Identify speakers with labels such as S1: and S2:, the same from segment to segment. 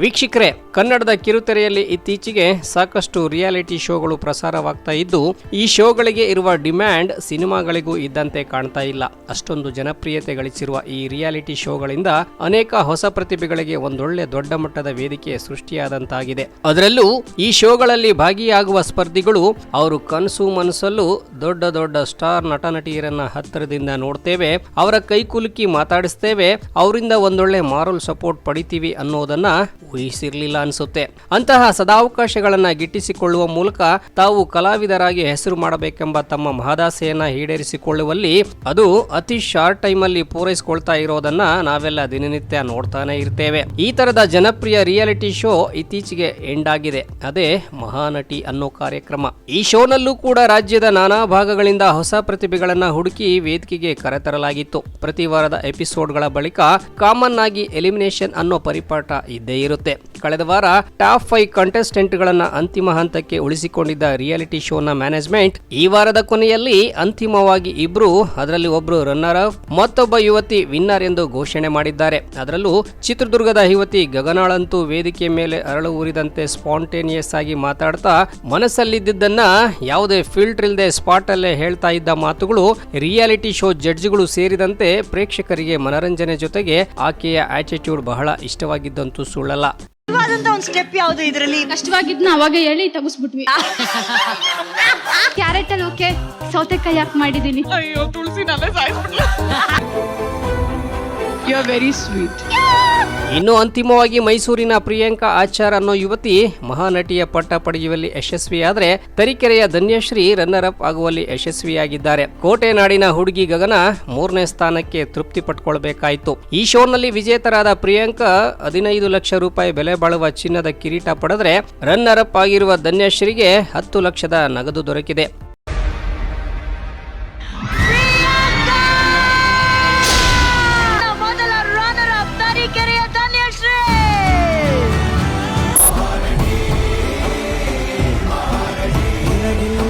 S1: ವೀಕ್ಷಕರೇ, ಕನ್ನಡದ ಕಿರುತೆರೆಯಲ್ಲಿ ಇತ್ತೀಚೆಗೆ ಸಾಕಷ್ಟು ರಿಯಾಲಿಟಿ ಶೋಗಳು ಪ್ರಸಾರವಾಗ್ತಾ ಇದ್ದು, ಈ ಶೋಗಳಿಗೆ ಇರುವ ಡಿಮ್ಯಾಂಡ್ ಸಿನಿಮಾಗಳಿಗೂ ಇದ್ದಂತೆ ಕಾಣ್ತಾ ಇಲ್ಲ. ಅಷ್ಟೊಂದು ಜನಪ್ರಿಯತೆ ಗಳಿಸಿರುವ ಈ ರಿಯಾಲಿಟಿ ಶೋಗಳಿಂದ ಅನೇಕ ಹೊಸ ಪ್ರತಿಭೆಗಳಿಗೆ ಒಂದೊಳ್ಳೆ ದೊಡ್ಡ ಮಟ್ಟದ ವೇದಿಕೆ ಸೃಷ್ಟಿಯಾದಂತಾಗಿದೆ. ಅದರಲ್ಲೂ ಈ ಶೋಗಳಲ್ಲಿ ಭಾಗಿಯಾಗುವ ಸ್ಪರ್ಧಿಗಳು ಅವರು ಕನಸು ಮನಸ್ಸಲ್ಲೂ ದೊಡ್ಡ ದೊಡ್ಡ ಸ್ಟಾರ್ ನಟ ನಟಿಯರನ್ನ ಹತ್ತಿರದಿಂದ ನೋಡ್ತೇವೆ, ಅವರ ಕೈಕುಲುಕಿ ಮಾತಾಡಿಸ್ತೇವೆ, ಅವರಿಂದ ಒಂದೊಳ್ಳೆ ಮಾರಲ್ ಸಪೋರ್ಟ್ ಪಡಿತೀವಿ ಅನ್ನೋದನ್ನ ಊಹಿಸಿರ್ಲಿಲ್ಲ ಅನ್ಸುತ್ತೆ. ಅಂತಹ ಸದಾವಕಾಶಗಳನ್ನ ಗಿಟ್ಟಿಸಿಕೊಳ್ಳುವ ಮೂಲಕ ತಾವು ಕಲಾವಿದರಾಗಿ ಹೆಸರು ಮಾಡಬೇಕೆಂಬ ತಮ್ಮ ಮಹದಾಸೆಯನ್ನ ಈಡೇರಿಸಿಕೊಳ್ಳುವಲ್ಲಿ ಅದು ಅತಿ ಶಾರ್ಟ್ ಟೈಮ್ ಅಲ್ಲಿ ಪೂರೈಸಿಕೊಳ್ತಾ ಇರೋದನ್ನ ನಾವೆಲ್ಲ ದಿನನಿತ್ಯ ನೋಡ್ತಾನೆ ಇರ್ತೇವೆ. ಈ ತರದ ಜನಪ್ರಿಯ ರಿಯಾಲಿಟಿ ಶೋ ಇತ್ತೀಚೆಗೆ ಎಂಡ್ ಆಗಿದೆ. ಅದೇ ಮಹಾನಟಿ ಅನ್ನೋ ಕಾರ್ಯಕ್ರಮ. ಈ ಶೋನಲ್ಲೂ ಕೂಡ ರಾಜ್ಯದ ನಾನಾ ಭಾಗಗಳಿಂದ ಹೊಸ ಪ್ರತಿಭೆಗಳನ್ನ ಹುಡುಕಿ ವೇದಿಕೆಗೆ ಕರೆತರಲಾಗಿತ್ತು. ಪ್ರತಿ ವಾರದ ಎಪಿಸೋಡ್ಗಳ ಬಳಿಕ ಕಾಮನ್ ಆಗಿ ಎಲಿಮಿನೇಷನ್ ಅನ್ನೋ ಪರಿಪಾಠ ಇದ್ದೇ ಇರುತ್ತೆ ಕಳೆದ ವಾರ ಟಾಪ್ ಫೈವ್ ಕಂಟೆಸ್ಟೆಂಟ್ ಗಳನ್ನ ಅಂತಿಮ ಹಂತಕ್ಕೆ ಉಳಿಸಿಕೊಂಡಿದ್ದ ರಿಯಾಲಿಟಿ ಶೋನ ಮ್ಯಾನೇಜ್ಮೆಂಟ್ ಈ ವಾರದ ಕೊನೆಯಲ್ಲಿ ಅಂತಿಮವಾಗಿ ಇಬ್ರು, ಅದರಲ್ಲಿ ಒಬ್ರು ರನ್ನರ್ ಅಪ್ ಮತ್ತೊಬ್ಬ ಯುವತಿ ವಿನ್ನರ್ ಎಂದು ಘೋಷಣೆ ಮಾಡಿದ್ದಾರೆ. ಅದರಲ್ಲೂ ಚಿತ್ರದುರ್ಗದ ಯುವತಿ ಗಗನಾಳಂತೂ ವೇದಿಕೆ ಮೇಲೆ ಅರಳು ಊರಿದಂತೆ ಸ್ಪಾಂಟೇನಿಯಸ್ ಆಗಿ ಮಾತಾಡ್ತಾ ಮನಸ್ಸಲ್ಲಿದ್ದನ್ನ ಯಾವುದೇ ಫಿಲ್ಟರ್ ಇಲ್ಲದೆ ಸ್ಪಾಟ್ ಅಲ್ಲೇ ಹೇಳ್ತಾ ಇದ್ದ ಮಾತುಗಳು ರಿಯಾಲಿಟಿ ಶೋ ಜಡ್ಜ್ಗಳು ಸೇರಿದಂತೆ ಪ್ರೇಕ್ಷಕರಿಗೆ ಮನರಂಜನೆ ಜೊತೆಗೆ ಆಕೆಯ ಆಟಿಟ್ಯೂಡ್ ಬಹಳ ಇಷ್ಟವಾಗಿದ್ದಂತೂ ಸುಳ್ಳಲ್ಲ.
S2: ಇವಾದಂತ ಒಂದ್ ಸ್ಟೆಪ್ ಯಾವ್ದು ಇದರಲ್ಲಿ?
S3: ಕಷ್ಟವಾಗಿದ್ನ ಅವಾಗ ಹೇಳಿ ತಗಸ್ಬಿಟ್ವಿ. ಕ್ಯಾರೆಟ್ ಅಲ್ಲಿ ಓಕೆ ಸೌತೆಕಾಯಿ ಯಾಕೆ ಮಾಡಿದೀನಿ.
S2: ಅಯ್ಯೋ ತುಳಸಿ ನಾವೇ ಸಾಯಿಸ್ಬಿಟ್ಲ. ಯು ವೆರಿ ಸ್ವೀಟ್
S1: ಇನ್ನು ಅಂತಿಮವಾಗಿ ಮೈಸೂರಿನ ಪ್ರಿಯಾಂಕಾ ಆಚಾರ್ ಅನ್ನೋ ಯುವತಿ ಮಹಾನಟಿಯ ಪಟ್ಟ ಪಡೆಯುವಲ್ಲಿ ಯಶಸ್ವಿಯಾದರೆ ತರೀಕೆರೆಯ ಧನ್ಯಶ್ರೀ ರನ್ನರ್ ಅಪ್ ಆಗುವಲ್ಲಿ ಯಶಸ್ವಿಯಾಗಿದ್ದಾರೆ. ಕೋಟೆ ನಾಡಿನ ಹುಡುಗಿ ಗಗನ ಮೂರನೇ ಸ್ಥಾನಕ್ಕೆ ತೃಪ್ತಿ ಪಟ್ಕೊಳ್ಬೇಕಾಯಿತು. ಈ ಶೋನಲ್ಲಿ ವಿಜೇತರಾದ ಪ್ರಿಯಾಂಕಾ ಹದಿನೈದು ಲಕ್ಷ ರೂಪಾಯಿ ಬೆಲೆ ಬಾಳುವ ಚಿನ್ನದ ಕಿರೀಟ ಪಡೆದ್ರೆ ರನ್ನರ್ ಅಪ್ ಆಗಿರುವ ಧನ್ಯಶ್ರೀಗೆ ಹತ್ತು ಲಕ್ಷದ ನಗದು ದೊರಕಿದೆ.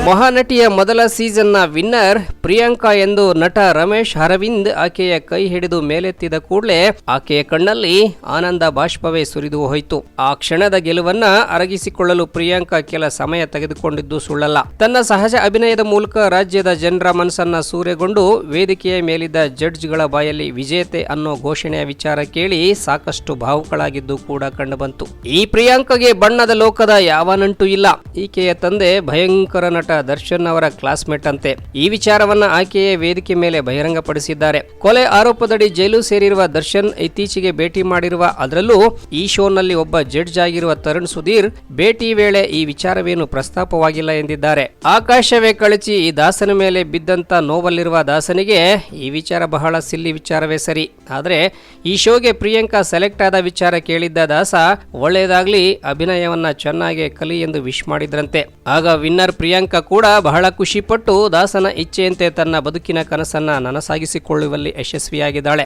S1: ಮಹಾನಟಿಯ ಮೊದಲ ಸೀಸನ್ನ ವಿನ್ನರ್ ಪ್ರಿಯಾಂಕಾ ಎಂದು ನಟ ರಮೇಶ್ ಅರವಿಂದ್ ಆಕೆಯ ಕೈ ಹಿಡಿದು ಮೇಲೆತ್ತಿದ ಕೂಡಲೇ ಆಕೆಯ ಕಣ್ಣಲ್ಲಿ ಆನಂದ ಬಾಷ್ಪವೇ ಸುರಿದು ಹೋಯಿತು. ಆ ಕ್ಷಣದ ಗೆಲುವನ್ನ ಅರಗಿಸಿಕೊಳ್ಳಲು ಪ್ರಿಯಾಂಕಾ ಕೆಲ ಸಮಯ ತೆಗೆದುಕೊಂಡಿದ್ದು ಸುಳ್ಳಲ್ಲ. ತನ್ನ ಸಹಜ ಅಭಿನಯದ ಮೂಲಕ ರಾಜ್ಯದ ಜನರ ಮನಸ್ಸನ್ನ ಸೂರೆಗೊಂಡು ವೇದಿಕೆಯ ಮೇಲಿದ್ದ ಜಡ್ಜ್ಗಳ ಬಾಯಲ್ಲಿ ವಿಜೇತೆ ಅನ್ನೋ ಘೋಷಣೆಯ ವಿಚಾರ ಕೇಳಿ ಸಾಕಷ್ಟು ಭಾವುಕಳಾಗಿದ್ದು ಕೂಡ ಕಂಡುಬಂತು. ಈ ಪ್ರಿಯಾಂಕಾಗೆ ಬಣ್ಣದ ಲೋಕದ ಯಾವ ನಂಟು ಇಲ್ಲ. ಈಕೆಯ ತಂದೆ ಭಯಂಕರ ನಟ ದರ್ಶನ್ ಅವರ ಕ್ಲಾಸ್ಮೇಟ್ ಅಂತೆ. ಈ ವಿಚಾರವನ್ನ ಆಕೆಯೇ ವೇದಿಕೆ ಮೇಲೆ ಬಹಿರಂಗಪಡಿಸಿದ್ದಾರೆ. ಕೊಲೆ ಆರೋಪದಡಿ ಜೈಲು ಸೇರಿರುವ ದರ್ಶನ್ ಇತ್ತೀಚೆಗೆ ಭೇಟಿ ಮಾಡಿರುವ ಅದರಲ್ಲೂ ಈ ಶೋನಲ್ಲಿ ಒಬ್ಬ ಜಡ್ಜ್ ಆಗಿರುವ ತರುಣ್ ಸುಧೀರ್ ಭೇಟಿ ವೇಳೆ ಈ ವಿಚಾರವೇನು ಪ್ರಸ್ತಾಪವಾಗಿಲ್ಲ ಎಂದಿದ್ದಾರೆ. ಆಕಾಶವೇ ಕಳಚಿ ಈ ದಾಸನ ಮೇಲೆ ಬಿದ್ದಂತ ನೋವಲ್ಲಿರುವ ದಾಸನಿಗೆ ಈ ವಿಚಾರ ಬಹಳ ಸಿಲ್ಲಿ ವಿಚಾರವೇ ಸರಿ. ಆದ್ರೆ ಈ ಶೋಗೆ ಪ್ರಿಯಾಂಕಾ ಸೆಲೆಕ್ಟ್ ಆದ ವಿಚಾರ ಕೇಳಿದ್ದ ದಾಸ ಒಳ್ಳೆಯದಾಗ್ಲಿ, ಅಭಿನಯವನ್ನ ಚೆನ್ನಾಗಿ ಕಲಿ ಎಂದು ವಿಶ್ ಮಾಡಿದ್ರಂತೆ. ಆಗ ವಿನ್ನರ್ ಪ್ರಿಯಾಂಕಾ ಕೂಡ ಬಹಳ ಖುಷಿಪಟ್ಟು ದಾಸನ ಇಚ್ಛೆಯಂತೆ ತನ್ನ ಬದುಕಿನ ಕನಸನ್ನ ನನಸಾಗಿಸಿಕೊಳ್ಳುವಲ್ಲಿ ಯಶಸ್ವಿಯಾಗಿದ್ದಾಳೆ.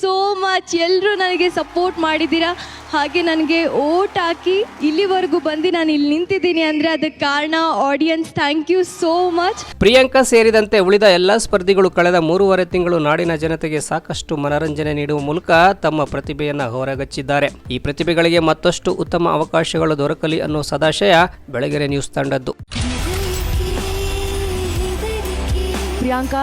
S4: ಸೋ ಮಚ್ ಎಲ್ಲರೂ ನನಗೆ ಸಪೋರ್ಟ್ ಮಾಡಿದ್ದೀರಾ? ಹಾಗೆ ನನಗೆ ಓಟ್ ಹಾಕಿ ಇಲ್ಲಿವರೆಗೂ ಬಂದು ನಾನು ಇಲ್ಲಿ ನಿಂತಿದ್ದೀನಿ ಅಂದರೆ ಅದಕ್ಕೆ ಕಾರಣ audience thank you so much
S1: Priyanka ಸೇರಿದಂತೆ ಉಳಿದ ಎಲ್ಲ ಸ್ಪರ್ಧಿಗಳು ಕಳೆದ ಮೂರುವರೆ ತಿಂಗಳು ನಾಡಿನ ಜನತೆಗೆ ಸಾಕಷ್ಟು ಮನರಂಜನೆ ನೀಡುವ ಮೂಲಕ ತಮ್ಮ ಪ್ರತಿಭೆಯನ್ನು ಹೊರಗಚ್ಚಿದ್ದಾರೆ. ಈ ಪ್ರತಿಭೆಗಳಿಗೆ ಮತ್ತಷ್ಟು ಉತ್ತಮ ಅವಕಾಶಗಳು ದೊರಕಲಿ ಅನ್ನೋ ಸದಾಶಯ ಬೆಳಗೆರೆ ನ್ಯೂಸ್ ತಂಡದ್ದು.
S4: Priyanka